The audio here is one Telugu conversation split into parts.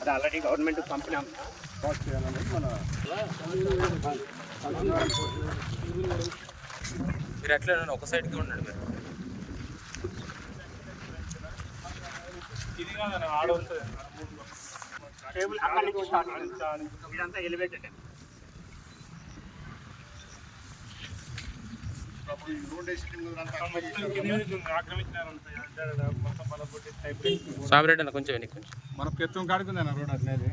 అది ఆల్రెడీ గవర్నమెంట్ పంపినాం మీరు ఎట్లా ఒక సైడ్కి ఉండండి మీరు. టేబుల్ అక్కడి నుంచి స్టార్ట్ ఇదంతా ఎలివేటెడ్ సామిరెడ్డి అన్న కొంచెం వెనక్కి కొంచెం. మన పెత్తం కాడుకుంది అన్న రోడ్ అట్లేదు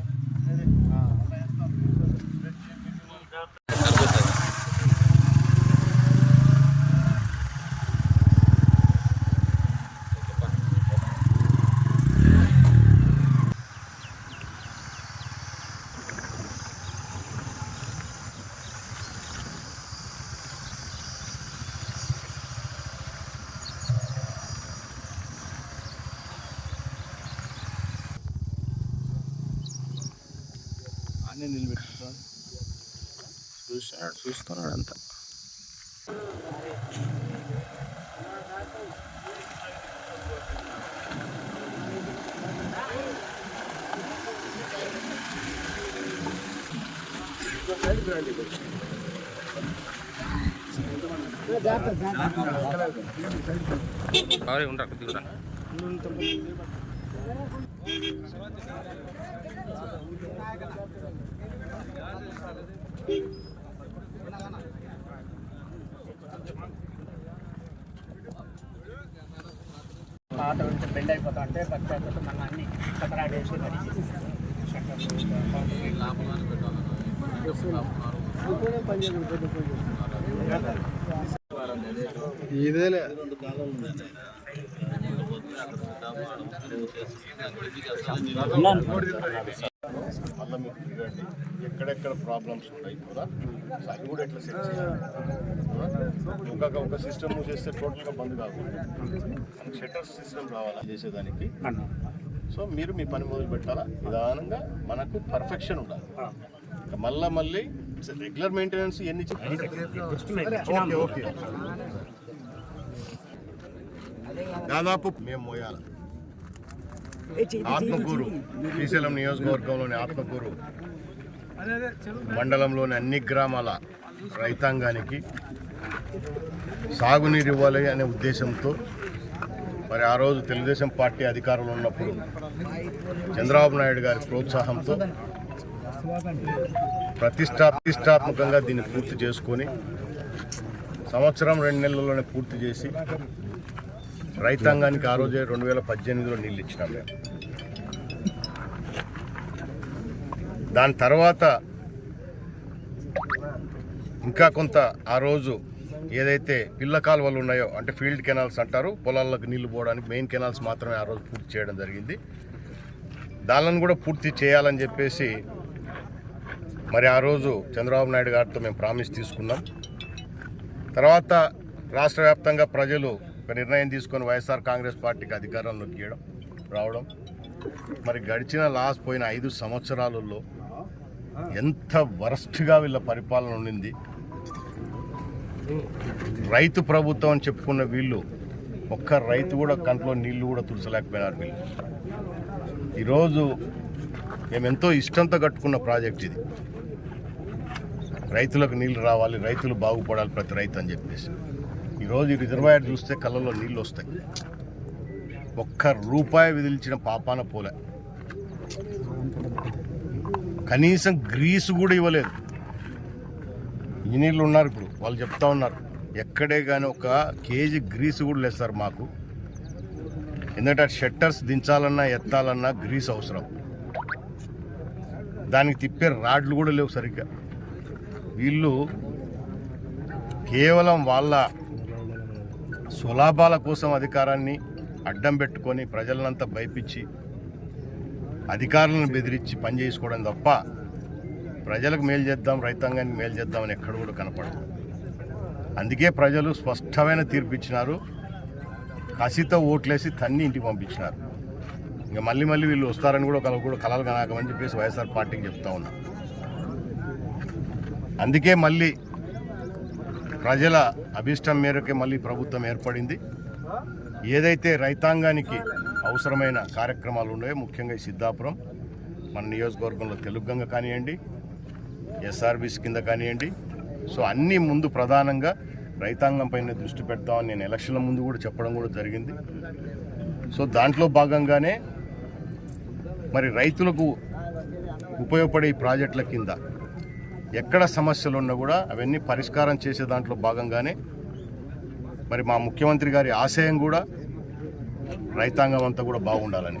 అన్నీ నిలబెట్టుకుంటాను చూస్తున్నాడు చూస్తున్నాడు అంతా ఉంటారు కొద్దిగా పాత ఉంటే బెండ్ అయిపోతా అంటే బట్ మన అన్ని కతరాడు వేసి చేసి ఇదేలే. మళ్ళీ మీరు తిరగండి ఎక్కడెక్కడ ప్రాబ్లమ్స్ ఉన్నాయి కూడా సో అది కూడా ఎట్లా సెట్ చేయాలి? ఇంకా ఒక సిస్టమ్ చేస్తే టోటల్గా బంద్ కాకుండా షటర్ సిస్టమ్ రావాలా? చేసేదానికి. సో మీరు మీ పని మొదలు పెట్టాలా? నిదానంగా మనకు పర్ఫెక్షన్ ఉండాలి. ఇంకా మళ్ళా మళ్ళీ రెగ్యులర్ మెయింటెనెన్స్ ఎన్ని ఓకే ఓకే. దాదాపు మేము మోయాలి ఆత్మకూరు శ్రీశైలం నియోజకవర్గంలోని ఆత్మకూరు మండలంలోని అన్ని గ్రామాల రైతాంగానికి సాగునీరు ఇవ్వాలి అనే ఉద్దేశంతో మరి ఆ రోజు తెలుగుదేశం పార్టీ అధికారంలో ఉన్నప్పుడు చంద్రబాబు నాయుడు గారి ప్రోత్సాహంతో ప్రతిష్టా ప్రతిష్టాత్మకంగా దీన్ని పూర్తి చేసుకొని సంవత్సరం రెండు నెలల్లోనే పూర్తి చేసి రైతాంగానికి ఆ రోజే రెండు వేల పద్దెనిమిదిలో నీళ్ళు ఇచ్చినాం మేము. దాని తర్వాత ఇంకా కొంత ఆ రోజు ఏదైతే పిల్ల కాలువలు ఉన్నాయో అంటే ఫీల్డ్ కెనాల్స్ అంటారు పొలాలకు నీళ్ళు పోవడానికి మెయిన్ కెనాల్స్ మాత్రమే ఆ రోజు పూర్తి చేయడం జరిగింది. దానిని కూడా పూర్తి చేయాలని చెప్పేసి మరి ఆ రోజు చంద్రబాబు నాయుడు గారితో మేము ప్రామిస్ తీసుకున్నాం. తర్వాత రాష్ట్ర వ్యాప్తంగా ప్రజలు ఒక నిర్ణయం తీసుకొని వైఎస్ఆర్ కాంగ్రెస్ పార్టీకి అధికారంలో గీయడం రావడం. మరి గడిచిన లాస్ట్ పోయిన ఐదు సంవత్సరాలలో ఎంత వరస్ట్గా వీళ్ళ పరిపాలన ఉండింది. రైతు ప్రభుత్వం అని చెప్పుకున్న వీళ్ళు ఒక్క రైతు కూడా కంట్లో నీళ్ళు కూడా తుడచలేకపోయినారు వీళ్ళు. ఈరోజు మేము ఎంతో ఇష్టంతో కట్టుకున్న ప్రాజెక్ట్ ఇది. రైతులకు నీళ్ళు రావాలి రైతులు బాగుపడాలి ప్రతి రైతు అని చెప్పేసి. ఈరోజు ఈ రిజర్వాయర్ చూస్తే కళ్ళలో నీళ్ళు వస్తాయి. ఒక్క రూపాయి విధించిన పాపాన పోలే. కనీసం గ్రీసు కూడా ఇవ్వలేదు. ఇంజనీర్లు ఉన్నారు ఇప్పుడు వాళ్ళు చెప్తా ఉన్నారు. ఎక్కడే కానీ ఒక కేజీ గ్రీసు కూడా లేదు సార్ మాకు. ఎందుకంటే షట్టర్స్ దించాలన్నా ఎత్తాలన్నా గ్రీస్ అవసరం. దానికి తిప్పే రాడ్లు కూడా లేవు సరిగ్గా. వీళ్ళు కేవలం వాళ్ళ స్వలాభాల కోసం అధికారాన్ని అడ్డం పెట్టుకొని ప్రజలనంతా భయపించి అధికారులను బెదిరించి పని చేసుకోవడం తప్ప ప్రజలకు మేలు చేద్దాం రైతాంగానికి మేలు చేద్దామని ఎక్కడ కూడా కనపడదు. అందుకే ప్రజలు స్పష్టమైన తీర్పు ఇచ్చినారు. కసితో ఓట్లేసి తన్ని ఇంటికి పంపించినారు. ఇంకా మళ్ళీ మళ్ళీ వీళ్ళు వస్తారని కూడా ఒకళ్ళు కూడా కలలు కనాకమని చెప్పేసి వైఎస్ఆర్ పార్టీకి చెప్తా ఉన్నా. అందుకే మళ్ళీ ప్రజల అభిష్టం మేరకే మళ్ళీ ప్రభుత్వం ఏర్పడింది. ఏదైతే రైతాంగానికి అవసరమైన కార్యక్రమాలు ఉన్నాయో ముఖ్యంగా ఈ సిద్ధాపురం మన నియోజకవర్గంలో తెలుగుగంగ కానివ్వండి ఎస్ఆర్బీస్ కింద కానివ్వండి సో అన్నీ ముందు ప్రధానంగా రైతాంగం పైన దృష్టి పెడతామని నేను ఎలక్షన్ల ముందు కూడా చెప్పడం కూడా జరిగింది. సో దాంట్లో భాగంగానే మరి రైతులకు ఉపయోగపడే ప్రాజెక్టుల కింద ఎక్కడ సమస్యలు ఉన్నా కూడా అవన్నీ పరిష్కారం చేసే దాంట్లో భాగంగానే మరి మా ముఖ్యమంత్రి గారి ఆశయం కూడా రైతాంగం అంతా కూడా బాగుండాలని.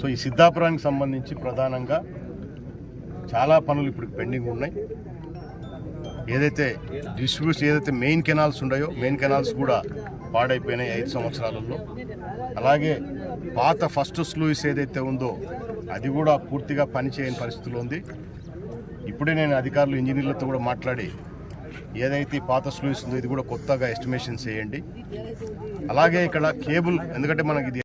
సో ఈ సిద్ధాపురానికి సంబంధించి ప్రధానంగా చాలా పనులు ఇప్పుడు పెండింగ్ ఉన్నాయి. ఏదైతే డిస్ట్రిబ్యూషన్ ఏదైతే మెయిన్ కెనాల్స్ ఉన్నాయో మెయిన్ కెనాల్స్ కూడా పాడైపోయినాయి ఐదు సంవత్సరాలలో. అలాగే పాత ఫస్ట్ స్లూయిస్ ఏదైతే ఉందో అది కూడా పూర్తిగా పనిచేయని పరిస్థితిలో ఉంది. ఇప్పుడే నేను అధికారులు ఇంజనీర్లతో కూడా మాట్లాడి ఏదైతే పాత స్లూయిస్ ఉందో ఇది కూడా కొత్తగా ఎస్టిమేషన్ చేయండి అలాగే ఇక్కడ కేబుల్ ఎందుకంటే మనకి ఇది